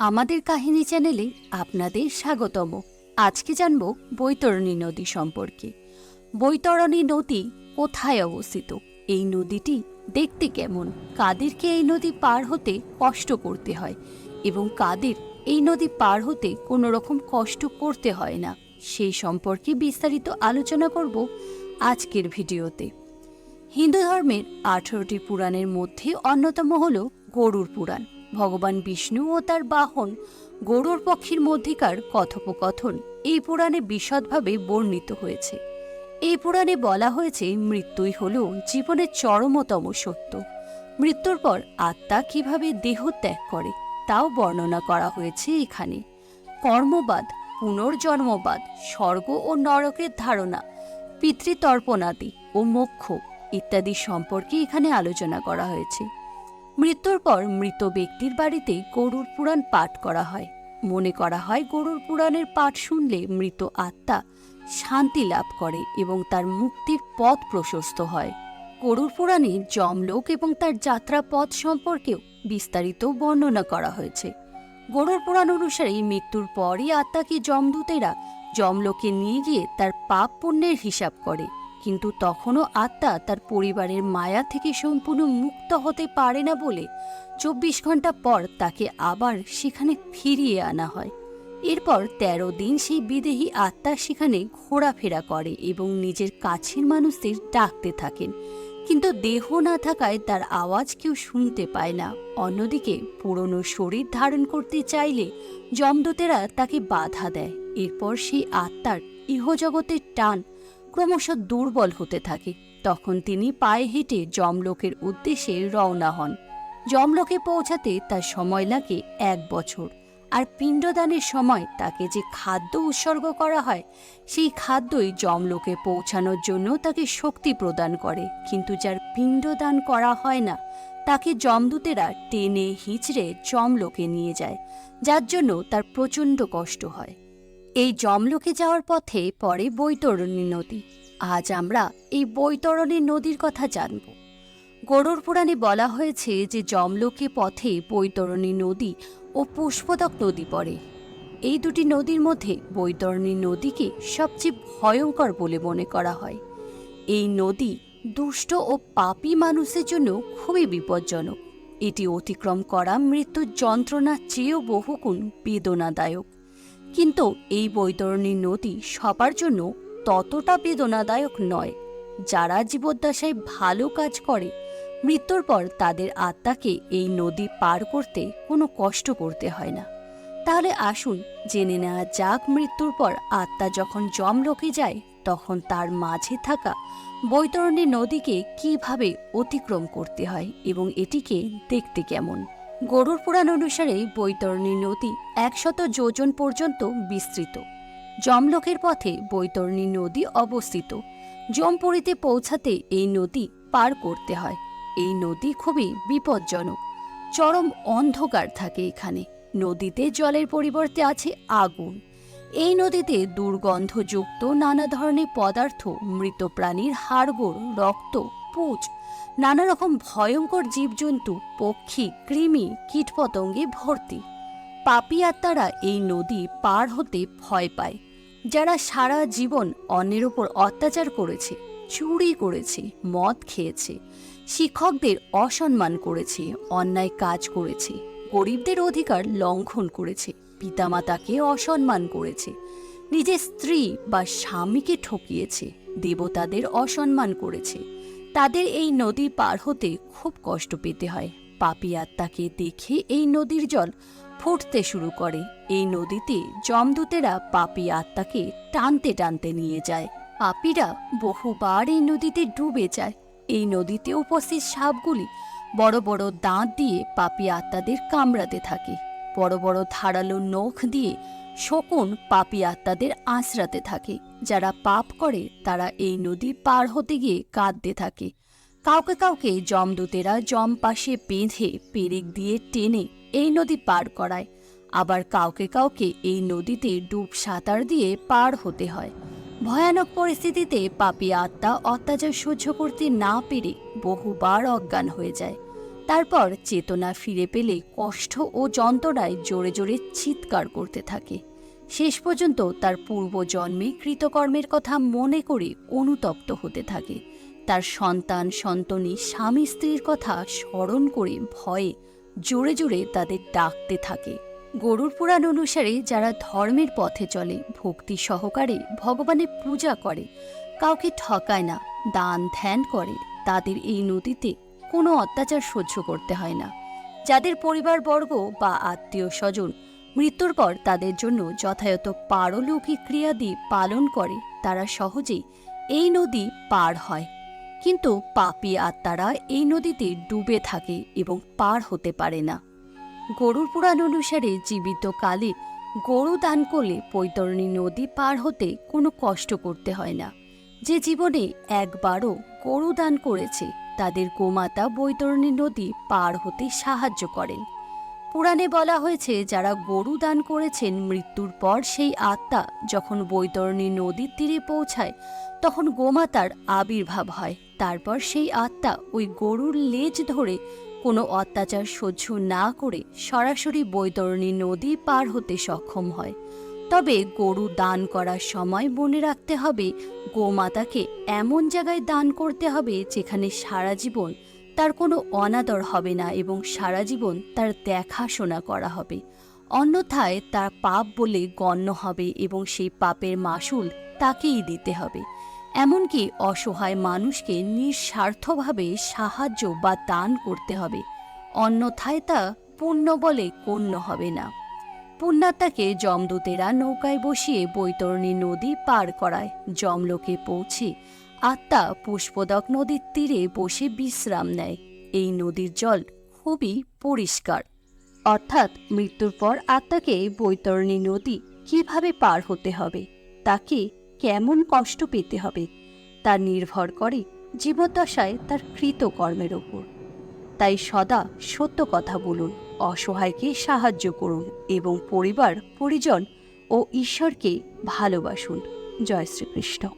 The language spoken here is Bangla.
আমাদের কাহিনী চ্যানেলে আপনাদের স্বাগতম। আজকে জানব বৈতরণী নদী সম্পর্কে। বৈতরণী নদী কোথায় অবস্থিত? এই নদীটি দেখতে কেমন? কাদেরকে এই নদী পার হতে কষ্ট করতে হয়? এবং কাদের এই নদী পার হতে কোনো রকম কষ্ট করতে হয় না? সেই সম্পর্কে বিস্তারিত আলোচনা করব আজকের ভিডিওতে। হিন্দু ধর্মের আঠারোটি পুরাণের মধ্যে অন্যতম হল গরুর পুরাণ। ভগবান বিষ্ণু ও তার বাহন গরুর পক্ষীর মধ্যেকার কথোপকথন এই পুরাণে বিশদভাবে বর্ণিত হয়েছে। এই পুরাণে বলা হয়েছে, মৃত্যুই হল জীবনের চরমতম সত্য। মৃত্যুর পর আত্মা কীভাবে দেহ ত্যাগ করে, তাও বর্ণনা করা হয়েছে এখানে। কর্মবাদ, পুনর্জন্মবাদ, স্বর্গ ও নরকের ধারণা, পিতৃতর্পণাদি ও মোক্ষ ইত্যাদি সম্পর্কে এখানে আলোচনা করা হয়েছে। মৃত্যুর পর মৃত ব্যক্তির বাড়িতে গরুর পুরাণ পাঠ করা হয়। মনে করা হয় গরুর পুরাণের পাঠ শুনলে মৃত আত্মা শান্তি লাভ করে এবং তার মুক্তির পথ প্রশস্ত হয়। গরুর পুরাণে যমলোক এবং তার যাত্রা পথ সম্পর্কেও বিস্তারিত বর্ণনা করা হয়েছে। গরুর পুরাণ অনুসারে মৃত্যুর পরই আত্মাকে যমদূতেরা যমলোকে নিয়ে গিয়ে তার পাপ পুণ্যের হিসাব করে। কিন্তু তখনও আত্মা তার পরিবারের মায়া থেকে সম্পূর্ণ মুক্ত হতে পারে না বলে চব্বিশ ঘণ্টা পর তাকে আবার সেখানে ফিরিয়ে আনা হয়। এরপর তেরো দিন সেই বিদেহী আত্মা সেখানে ঘোরাফেরা করে এবং নিজের কাছের মানুষদের ডাকতে থাকেন। কিন্তু দেহ না থাকায় তার আওয়াজ কেউ শুনতে পায় না। অন্যদিকে পুরনো শরীর ধারণ করতে চাইলে যমদূতেরা তাকে বাধা দেয়। এরপর সেই আত্মার ইহজগতের টান ক্রমশ দুর্বল হতে থাকে। তখন তিনি পায়ে হেঁটে যমলোকের উদ্দেশ্যে রওনা হন। যমলোকে পৌঁছাতে তার সময় লাগে এক বছর। আর পিণ্ডদানের সময় তাকে যে খাদ্য উৎসর্গ করা হয়, সেই খাদ্যই যমলোকে পৌঁছানোর জন্য তাকে শক্তি প্রদান করে। কিন্তু যার পিণ্ডদান করা হয় না, তাকে যমদূতেরা টেনে হিঁচড়ে যমলোকে নিয়ে যায়, যার জন্য তার প্রচণ্ড কষ্ট হয়। এই যমলোকে যাওয়ার পথে পরে বৈতরণী নদী। আজ আমরা এই বৈতরণী নদীর কথা জানব। গরুর পুরাণে বলা হয়েছে যে যমলোকে পথে বৈতরণী নদী ও পুষ্পদক নদী পড়ে। এই দুটি নদীর মধ্যে বৈতরণী নদীকে সবচেয়ে ভয়ঙ্কর বলে মনে করা হয়। এই নদী দুষ্ট ও পাপী মানুষের জন্য খুবই বিপজ্জনক। এটি অতিক্রম করা মৃত্যুর যন্ত্রণার চেয়েও বহুগুণ বেদনাদায়ক। কিন্তু এই বৈতরণী নদী সবার জন্য ততটা বেদনাদায়ক নয়। যারা জীবদ্দশায় ভালো কাজ করে, মৃত্যুর পর তাদের আত্মাকে এই নদী পার করতে কোনো কষ্ট করতে হয় না। তাহলে আসুন, জেনে নেওয়া যাক মৃত্যুর পর আত্মা যখন যমলোকে যায়, তখন তার মাঝে থাকা বৈতরণী নদীকে কীভাবে অতিক্রম করতে হয় এবং এটিকে দেখতে কেমন? গরুর পুরাণ অনুসারে বৈতরণী নদী একশত যোজন পর্যন্ত বিস্তৃত। যমলোকের পথে বৈতরণী নদী অবস্থিত। যমপুরীতে পৌঁছাতে এই নদী পার করতে হয়। এই নদী খুবই বিপজ্জনক। চরম অন্ধকার থাকে এখানে। নদীতে জলের পরিবর্তে আছে আগুন। এই নদীতে দুর্গন্ধযুক্ত নানা ধরনের পদার্থ, মৃত প্রাণীর হাড়গোড়, রক্ত পুঁজ। নানা রকম ভয়ঙ্কর জীবজন্তু, পক্ষী, কৃমি, কীটপতঙ্গে ভর্তি। পাপী আত্মারা এই নদী পার হতে ভয় পায়। যারা সারা জীবন অন্যের ওপর অত্যাচার করেছে, চুরি করেছে, মদ খেয়েছে, শিক্ষকদের অসম্মান করেছে, অন্যায় কাজ করেছে, গরিবদের অধিকার লঙ্ঘন করেছে, পিতামাতাকে অসম্মান করেছে, নিজের স্ত্রী বা স্বামীকে ঠকিয়েছে, দেবতাদের অসম্মান করেছে তাদের এই নদী পার হতে খুব কষ্ট পেতে হয়। পাপি আত্মাকে দেখে এই নদীর জল ফুটতে শুরু করে। এই নদীতে জমদূতেরা পাপি আত্মাকে টানতে টানতে নিয়ে যায়। পাপীরা বহুবার এই নদীতে ডুবে যায়। এই নদীতে উপস্থিত সাপগুলি বড় বড় দাঁত দিয়ে পাপি আত্মাদের কামড়াতে থাকে। বড় বড় ধারালো নখ দিয়ে শকুন পাপি আত্মাদের আঁচড়াতে থাকে। যারা পাপ করে, তারা এই নদী পার হতে গিয়ে কাঁদতে থাকে। কাউকে কাউকে জমদূতেরা জম পাশে বেঁধে, পেরেক দিয়ে টেনে এই নদী পার করায়। আবার কাউকে কাউকে এই নদীতে ডুব সাঁতার দিয়ে পার হতে হয়। ভয়ানক পরিস্থিতিতে পাপী আত্মা অত্যাচার সহ্য করতে না পেরে বহুবার অজ্ঞান হয়ে যায়। তারপর চেতনা ফিরে পেলে কষ্ট ও যন্ত্রণায় জোরে জোরে চিৎকার করতে থাকে। শেষ পর্যন্ত তার পূর্বজন্মে কৃতকর্মের কথা মনে করে অনুতপ্ত হতে থাকে। তার সন্তান, সন্তনী, স্বামী, স্ত্রীর কথা স্মরণ করে ভয়ে জোরে জোরে তাদের ডাকতে থাকে। গরুর পুরাণ অনুসারে যারা ধর্মের পথে চলে, ভক্তি সহকারে ভগবানের পূজা করে, কাউকে ঠকায় না, দান ধ্যান করে, তাদের এই নদীতে কোনো অত্যাচার সহ্য করতে হয় না। যাদের পরিবারবর্গ বা আত্মীয় স্বজন মৃত্যুর পর তাদের জন্য যথাযথ পারলৌকিক ক্রিয়াদি পালন করে, তারা সহজেই এই নদী পার হয়। কিন্তু পাপী আত্মারা এই নদীতে ডুবে থাকে এবং পার হতে পারে না। গরুর পুরাণ অনুসারে জীবিত কালে গরু দান করলে বৈতরণী নদী পার হতে কোনো কষ্ট করতে হয় না। যে জীবনে একবারও গরু দান করেছে তাদের গোমাতা বৈতরণী নদী পার হতে সাহায্য করেন। পুরাণে বলা হয়েছে, যারা গরু দান করেছেন মৃত্যুর পর সেই আত্মা যখন বৈতরণী নদীর তীরে পৌঁছায়, তখন গোমাতার আবির্ভাব হয়। তারপর সেই আত্মা ওই গরুর লেজ ধরে কোনো অত্যাচার সহ্য না করে সরাসরি বৈতরণী নদী পার হতে সক্ষম হয়। তবে গরু দান করার সময় মনে রাখতে হবে। গোমাতাকে এমন জায়গায় দান করতে হবে যেখানে সারা জীবন তার কোনো অনাদর হবে না এবং সারা জীবন তার দেখাশোনা করা হবে। অন্যথায় তার পাপ বলে গণ্য হবে এবং সেই পাপের মাসুল তাকেই দিতে হবে। এমনকি অসহায় মানুষকে নিঃস্বার্থভাবে সাহায্য বা দান করতে হবে। অন্যথায় তা পুণ্য বলে গণ্য হবে না। পুণ্যাত্মাকে যমদূতেরা নৌকায় বসিয়ে বৈতরণী নদী পার করায়। যমলোকে পৌঁছে আত্মা পুষ্পদক নদীর তীরে বসে বিশ্রাম নেয়। এই নদীর জল খুবই পরিষ্কার। অর্থাৎ মৃত্যুর পর আত্মাকে বৈতরণী নদী কীভাবে পার হতে হবে, তাকে কেমন কষ্ট পেতে হবে, তা নির্ভর করে জীবদ্দশায় তার কৃতকর্মের ওপর। তাই সদা সত্য কথা বলুন। অসহায়কে সাহায্য করুন এবং পরিবার পরিজন ও ঈশ্বরকে ভালোবাসুন। জয় শ্রীকৃষ্ণ।